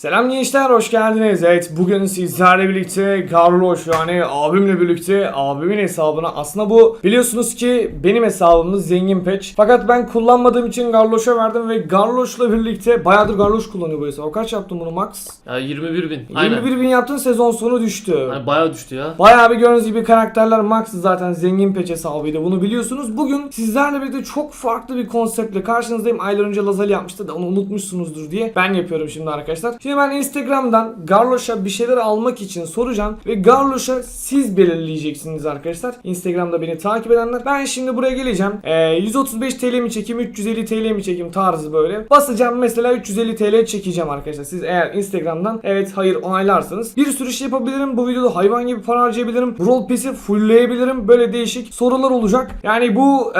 Selam gençler hoş geldiniz. Evet bugün sizlerle birlikte Carlos yani abimle birlikte abimin hesabına aslında bu biliyorsunuz ki benim hesabımız zengin patch. Fakat ben kullanmadığım için Carlos'a verdim ve Carlos'la birlikte bayağıdır Carlos kullanıyor bu hesabı. Kaç yaptın bunu Max? Ya 21 bin. Aynen. 21 bin yaptın sezon sonu düştü. Yani bayağı düştü ya. Bayağı bir gördüğünüz gibi karakterler Max zaten zengin peç hesabıydı bunu biliyorsunuz. Bugün sizlerle birlikte çok farklı bir konseptle karşınızdayım. Aylar önce Lazali yapmıştı da onu unutmuşsunuzdur diye ben yapıyorum şimdi arkadaşlar. Şimdi ben Instagram'dan Garloş'a bir şeyler almak için soracağım ve Garloş'a siz belirleyeceksiniz arkadaşlar. Instagram'da beni takip edenler. Ben şimdi buraya geleceğim. Ee, 135 TL mi çekeyim 350 TL mi çekeyim tarzı böyle. Basacağım mesela 350 TL çekeceğim arkadaşlar. Siz eğer Instagram'dan evet hayır onaylarsanız bir sürü şey yapabilirim. Bu videoda hayvan gibi para harcayabilirim. Roll Pass'i fullleyebilirim. Böyle değişik sorular olacak. Yani bu e,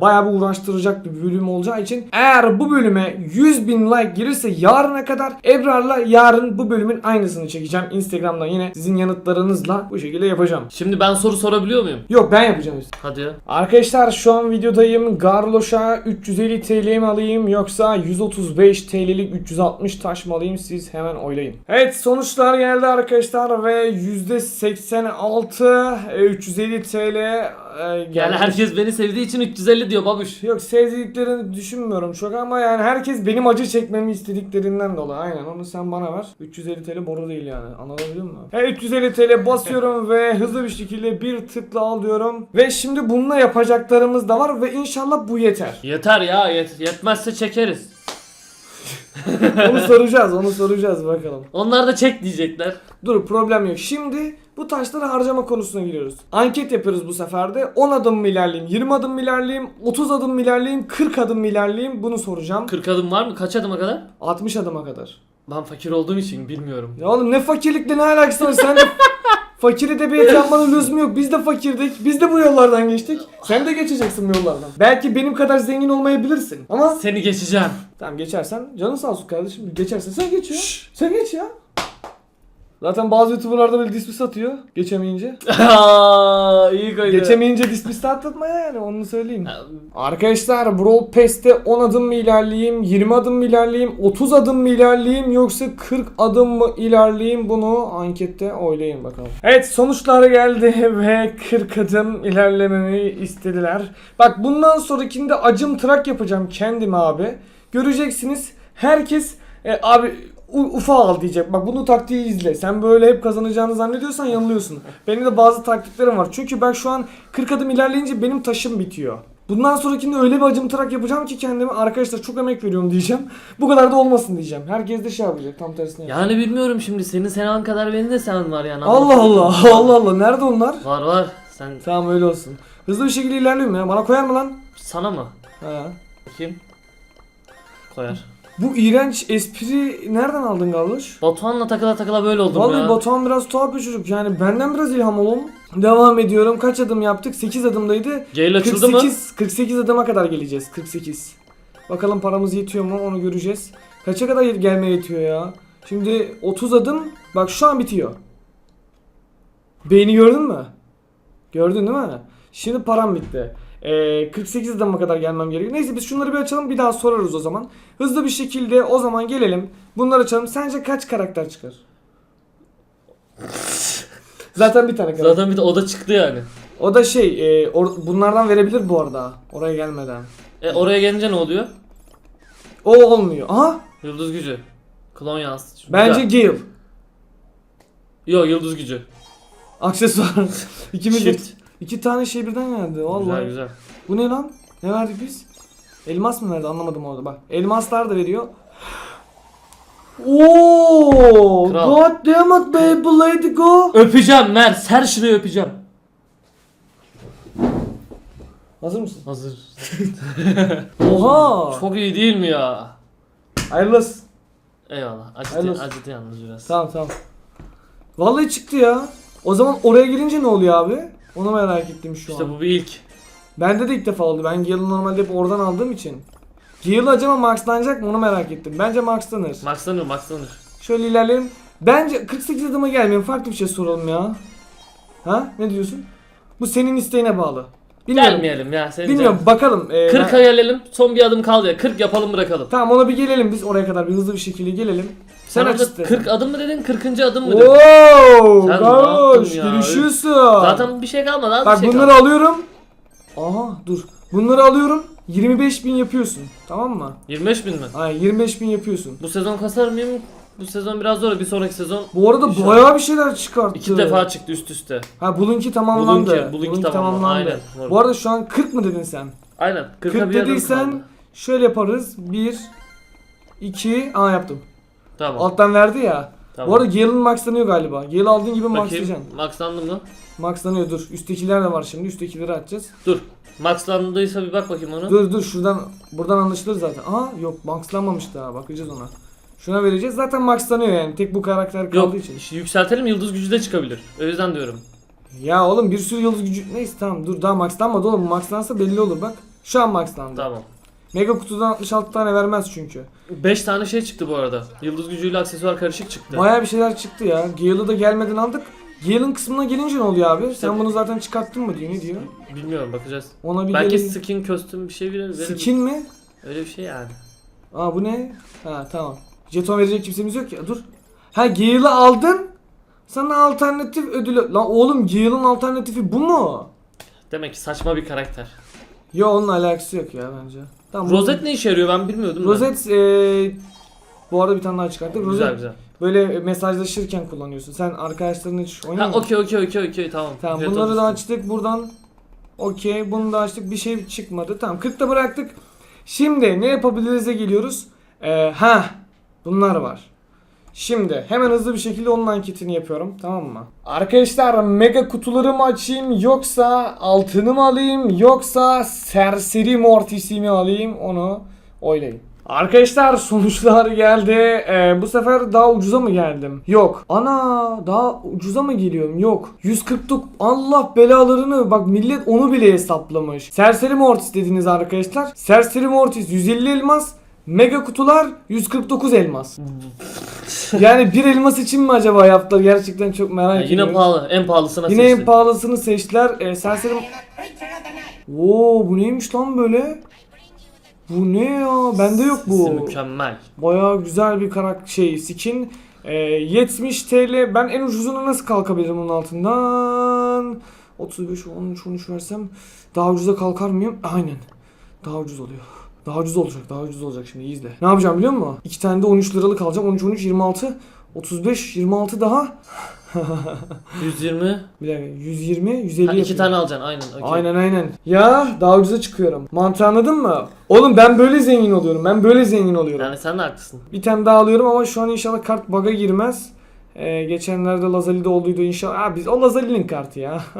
bayağı bir uğraştıracak bir bölüm olacağı için eğer bu bölüme 100 bin like gelirse yarına kadar Ebrar'la yarın bu bölümün aynısını çekeceğim. Instagram'dan yine sizin yanıtlarınızla bu şekilde yapacağım. Şimdi ben soru sorabiliyor muyum? Yok ben yapacağım işte. Hadi ya. Arkadaşlar şu an videodayım. Garloş'a 350 TL mi alayım yoksa 135 TL'lik 360 taş mı alayım siz hemen oylayın. Evet sonuçlar geldi arkadaşlar ve %86 e, 350 TL e, geldi. Yani herkes beni sevdiği için 350 diyor babuş. Yok sevdiklerini düşünmüyorum çok ama yani herkes benim acı çekmemi istediklerinden dolayı. Aynen onu sen bana ver. 350 TL boru değil yani. Anladın mı? Evet 350 TL basıyorum ve hızlı bir şekilde bir tıkla alıyorum. Ve şimdi bununla yapacaklarımız da var ve inşallah bu yeter. Yeter ya yet yetmezse çekeriz. Onu soracağız, onu soracağız bakalım. Onlar da çek diyecekler. Dur problem yok. Şimdi bu taşları harcama konusuna giriyoruz. Anket yapıyoruz bu sefer de. 10 adım mı ilerleyeyim, 20 adım mı ilerleyeyim, 30 adım mı ilerleyeyim, 40 adım mı ilerleyeyim bunu soracağım. 40 adım var mı? Kaç adıma kadar? 60 adıma kadar. Ben fakir olduğum için bilmiyorum. Ya oğlum ne fakirlikle ne alakası var? Sen de fakir edebiyat yapmanın lüzumu yok. Biz de fakirdik. Biz de bu yollardan geçtik. Sen de geçeceksin bu yollardan. Belki benim kadar zengin olmayabilirsin. Ama Seni geçeceğim. tamam geçersen canın sağ olsun kardeşim. Geçersen sen geç ya. Sen geç ya. Zaten bazı youtuberlarda böyle dismiss atıyor geçemeyince. İyi koydu. Geçemeyince dismiss atlatma yani onu söyleyeyim. Arkadaşlar Brawl Pass'te 10 adım mı ilerleyeyim, 20 adım mı ilerleyeyim, 30 adım mı ilerleyeyim yoksa 40 adım mı ilerleyeyim bunu ankette oylayın bakalım. Evet sonuçlar geldi ve 40 adım ilerlememi istediler. Bak bundan sonrakinde acım trak yapacağım kendim abi. Göreceksiniz herkes e, abi ufa al diyecek. Bak bunu taktiği izle. Sen böyle hep kazanacağını zannediyorsan yanılıyorsun. Benim de bazı taktiklerim var. Çünkü ben şu an 40 adım ilerleyince benim taşım bitiyor. Bundan sonrakinde öyle bir acımtırak yapacağım ki kendime arkadaşlar çok emek veriyorum diyeceğim. Bu kadar da olmasın diyeceğim. Herkes de şey yapacak tam tersine. yapacak. Yani bilmiyorum şimdi senin senan kadar benim de senan var yani. Allah Allah Allah Allah nerede onlar? Var var. Sen Tamam öyle olsun. Hızlı bir şekilde ilerliyorum ya. Bana koyar mı lan? sana mı? Ha. Bakayım. Koyar. Bu iğrenç espri nereden aldın Garloş? Batuhan'la takıla takıla böyle oldum Vallahi ya. Batuhan biraz tuhaf bir çocuk. Yani benden biraz ilham olun. Devam ediyorum. Kaç adım yaptık? 8 adımdaydı. Jail açıldı mı? 48, 48 adıma kadar geleceğiz. 48. Bakalım paramız yetiyor mu onu göreceğiz. Kaça kadar gelmeye yetiyor ya? Şimdi 30 adım. Bak şu an bitiyor. Beyni gördün mü? Gördün değil mi? Şimdi param bitti. Ee, 48 adıma kadar gelmem gerekiyor. Neyse biz şunları bir açalım bir daha sorarız o zaman. Hızlı bir şekilde o zaman gelelim. Bunları açalım. Sence kaç karakter çıkar? Zaten bir tane karakter. Zaten bir de o da çıktı yani. O da şey, e, or- bunlardan verebilir bu arada. Oraya gelmeden. E oraya gelince ne oluyor? O olmuyor. Aha, Yıldız gücü. Klon yaz. bence Güzel. Gale. Yok yıldız gücü. Aksesuar. İkimiz de Shift. İki tane şey birden geldi. Vallahi. Güzel güzel. Bu ne lan? Ne verdik biz? Elmas mı verdi? Anlamadım orada bak. Elmaslar da veriyor. Oo! Kral. God damn it baby, let go. Öpeceğim Mert. Her şurayı öpeceğim. Hazır mısın? Hazır. Oha! Çok iyi değil mi ya? Hayırlı olsun. Eyvallah. Acıtı, Hayırlı olsun. acıtı yalnız biraz. Tamam tamam. Vallahi çıktı ya. O zaman oraya girince ne oluyor abi? Onu merak ettim şu İşte an. bu bir ilk. Bende de ilk defa oldu. Ben Gale'ı normalde hep oradan aldığım için. Gale acaba maxlanacak mı onu merak ettim. Bence maxlanır. Maxlanır maxlanır. Şöyle ilerleyelim. Bence 48 adıma gelmeyelim. Farklı bir şey soralım ya. Ha? Ne diyorsun? Bu senin isteğine bağlı. Bilmiyorum. Gelmeyelim ya. Senin Bilmiyorum. Bakalım. Ee, 40 ben- gelelim. Son bir adım kaldı ya. 40 yapalım bırakalım. Tamam ona bir gelelim biz. Oraya kadar bir hızlı bir şekilde gelelim. Sen aç orada istersen. 40 adım mı dedin 40. adım mı dedin? Oo, Sen ne yaptın ya? gelişiyorsun. Zaten bir şey kalmadı abi. Bak şey bunları kalmadı. alıyorum. Aha dur. Bunları alıyorum. 25 bin yapıyorsun. Tamam mı? 25 bin mi? Ay 25 bin yapıyorsun. Bu sezon kasar mıyım? Bu sezon biraz zor. Bir sonraki sezon Bu arada İnşallah. bayağı bir şeyler çıkarttı. iki defa çıktı üst üste. Ha bulunki tamamlandı. Bulunki, bulunki tamamlandı. Aynen. Bu arada şu an 40 mı dedin sen? Aynen. 40 40 bir adım dediysen kaldı. şöyle yaparız. 1 2 Aa yaptım. Tamam. Alttan verdi ya. tamam. Bu arada Gale'ın maxlanıyor galiba. Gale aldığın gibi maxlayacaksın. Maxlandı mı? Maxlanıyor dur. Üsttekiler de var şimdi. Üsttekileri açacağız. Dur. Maxlandıysa bir bak bakayım ona. Dur dur şuradan buradan anlaşılır zaten. Aha yok maxlanmamış daha. Bakacağız ona. Şuna vereceğiz. Zaten maxlanıyor yani. Tek bu karakter kaldığı Yok. için. işte yükseltelim yıldız gücü de çıkabilir. O yüzden diyorum. Ya oğlum bir sürü yıldız gücü. Neyse tamam dur daha maxlanmadı oğlum. Maxlansa belli olur bak. Şu an maxlandı. Tamam. Mega kutudan 66 tane vermez çünkü. 5 tane şey çıktı bu arada. Yıldız gücüyle aksesuar karışık çıktı. Baya bir şeyler çıktı ya. Gale'ı da gelmeden aldık. Gale'ın kısmına gelince ne oluyor abi? Sen bunu zaten çıkarttın mı diyor ne diyor? Bilmiyorum bakacağız. Ona bir Belki gelin. skin, kostüm bir şey verir. verir. Skin mi? Öyle bir şey yani. Aa bu ne? Ha tamam. Jeton verecek kimsemiz yok ya. Dur. Ha Gale'ı aldın. Sana alternatif ödülü... Lan oğlum Gale'ın alternatifi bu mu? Demek ki saçma bir karakter. Ya onunla alakası yok ya bence. Tamam. Rozet ne işe yarıyor ben bilmiyordum. Rozet eee bu arada bir tane daha çıkarttık. Rozet Güzel güzel. böyle mesajlaşırken kullanıyorsun. Sen arkadaşlarınla hiç oynuyor Ha musun? okey okey okey okey tamam. Tamam Evet, bunları da olsun. açtık buradan. Okey bunu da açtık bir şey çıkmadı. Tamam 40'ta bıraktık. Şimdi ne yapabiliriz'e geliyoruz. Ee, ha bunlar var. Şimdi hemen hızlı bir şekilde onun anketini yapıyorum tamam mı? Arkadaşlar mega kutuları mı açayım yoksa altını mı alayım yoksa serseri mortisi mi alayım onu oylayın. Arkadaşlar sonuçlar geldi. Ee, bu sefer daha ucuza mı geldim? Yok. Ana daha ucuza mı geliyorum? Yok. 149 Allah belalarını bak millet onu bile hesaplamış. Serseri Mortis dediniz arkadaşlar. Serseri Mortis 150 elmas. Mega kutular 149 elmas. yani bir elmas için mi acaba yaptılar? Gerçekten çok merak Ha, ediyorum. yine pahalı. En pahalısına Yine en pahalısını seçtiler. Ee, serseri... Oo bu neymiş lan böyle? Bu ne ya? Bende yok Sesi bu. mükemmel. Bayağı güzel bir karak şey skin. Ee, 70 TL. Ben en ucuzuna nasıl kalkabilirim onun altından? 35, 13, 13 versem daha ucuza kalkar mıyım? Aynen. Daha ucuz oluyor. Daha ucuz olacak. Daha ucuz olacak şimdi iyi izle. Ne yapacağım biliyor musun? İki tane de 13 liralık alacağım. 13, 13, 26, 35, 26 daha. 120. Bir dakika 120, 150 Ha, iki yapıyor. tane alacaksın aynen. okey. Aynen aynen. Ya daha ucuza çıkıyorum. Mantığı anladın mı? Oğlum ben böyle zengin oluyorum. Ben böyle zengin oluyorum. Yani sen de haklısın. Bir tane daha alıyorum ama şu an inşallah kart bug'a girmez. Ee, geçenlerde Lazali'de olduydu inşallah. Ha, biz o Lazali'nin kartı ya.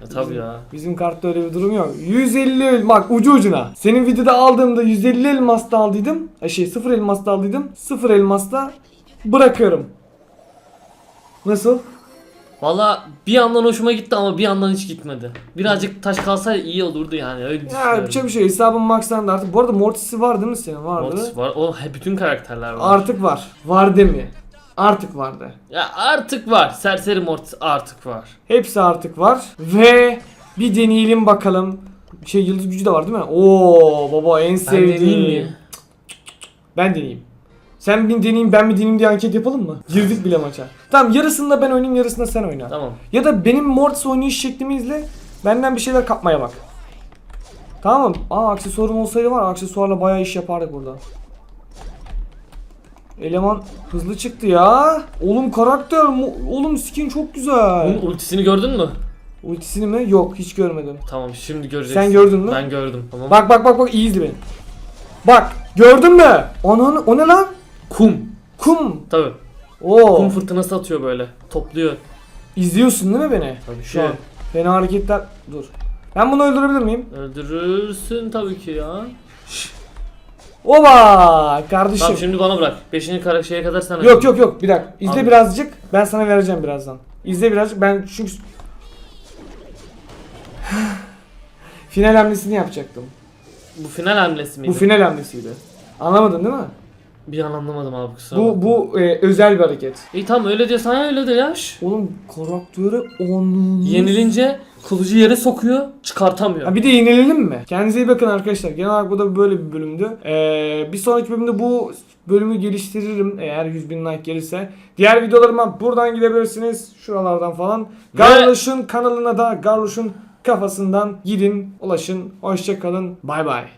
Ya, tabii ya. Bizim kartta öyle bir durum yok. 150 el- bak ucu ucuna. Senin videoda aldığımda 150 elmas da aldıydım. Ay şey 0 elmas da aldıydım. 0 elmas da bırakıyorum. Nasıl? Valla bir yandan hoşuma gitti ama bir yandan hiç gitmedi. Birazcık taş kalsaydı iyi olurdu yani öyle Ya düşünüyorum. bir şey bir şey hesabım maxlandı artık. Bu arada Mortis'i var değil mi senin? Vardı. Mortis var. O he, bütün karakterler var. Artık var. Var demi. Artık vardı. ya artık var. Serseri Mortis artık var. Hepsi artık var. Ve bir deneyelim bakalım. Şey yıldız gücü de var değil mi? Oo baba en Ben sevdiğim. deneyeyim mi? Ben deneyeyim. Sen bir deneyeyim ben bir deneyeyim diye anket yapalım mı? Girdik bile maça. Tamam yarısında ben oynayayım yarısında sen oyna. Tamam. Ya da benim Mortis oynayış şeklimi izle. Benden bir şeyler kapmaya bak. Tamam mı? Aa aksesuarım olsaydı var aksesuarla bayağı iş yapardık burada. Eleman hızlı çıktı ya. Oğlum karakter, oğlum skin çok güzel. Bunun ultisini gördün mü? Ultisini mi? Yok hiç görmedim. Tamam şimdi göreceksin. Sen gördün mü? Ben gördüm. Tamam. Bak bak bak bak iyi izle beni. Bak gördün mü? Ananı o ne lan? Kum. Kum. Tabii. Oo. Kum fırtınası atıyor böyle. Topluyor. İzliyorsun değil mi beni? Tabii Şu an. Fena hareketler. Dur. Ben bunu öldürebilir miyim? Öldürürsün tabii ki ya. Oba kardeşim. Tamam şimdi bana bırak. Beşinci kara şeye kadar sen Yok yok yok bir dakika. İzle Abi. birazcık. Ben sana vereceğim birazdan. İzle birazcık. Ben çünkü final hamlesini yapacaktım. Bu final hamlesi miydi? Bu final hamlesiydi. Anlamadın değil mi? Bir an anlamadım abi kusura Bu bakma. bu e, özel bir hareket. İyi tamam öyle diyorsan ya öyle de ya. Şş. Oğlum karakteri onun. Yenilince kılıcı yere sokuyor çıkartamıyor. Ha bir de yenilelim mi? Kendinize iyi bakın arkadaşlar. Genel olarak bu da böyle bir bölümdü. Ee, bir sonraki bölümde bu bölümü geliştiririm eğer 100 bin like gelirse. Diğer videolarıma buradan gidebilirsiniz. Şuralardan falan. Garloş'un kanalına da Garloş'un kafasından gidin, ulaşın. Hoşçakalın. Bay bay.